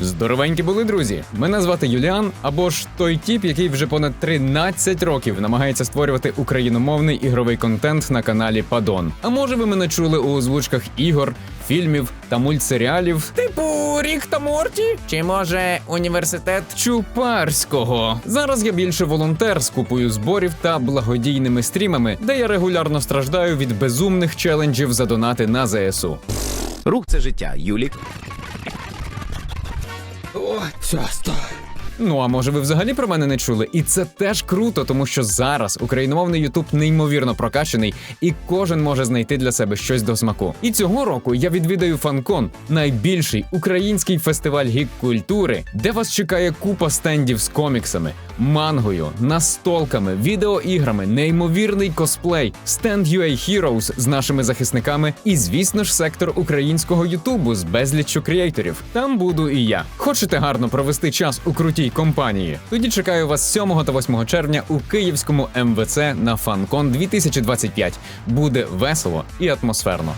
Здоровенькі були друзі. Мене звати Юліан, або ж той тіп, який вже понад 13 років намагається створювати україномовний ігровий контент на каналі Падон. А може, ви мене чули у озвучках ігор, фільмів та мультсеріалів, типу Рік та Морті? Чи може університет Чупарського? Зараз я більше волонтер з купою зборів та благодійними стрімами, де я регулярно страждаю від безумних челенджів за донати на ЗСУ. Рух це життя, Юлік. Все, стоп. Ну а може ви взагалі про мене не чули? І це теж круто, тому що зараз україномовний Ютуб неймовірно прокачаний, і кожен може знайти для себе щось до смаку. І цього року я відвідаю фанкон, найбільший український фестиваль гік культури, де вас чекає купа стендів з коміксами, мангою, настолками, відеоіграми, неймовірний косплей, стенд UA Heroes з нашими захисниками, і звісно ж сектор українського Ютубу з безліччю креаторів. Там буду і я. Хочете гарно провести час у крутій компанії? Тоді чекаю вас 7 та 8 червня у київському МВЦ на FanCon 2025. Буде весело і атмосферно.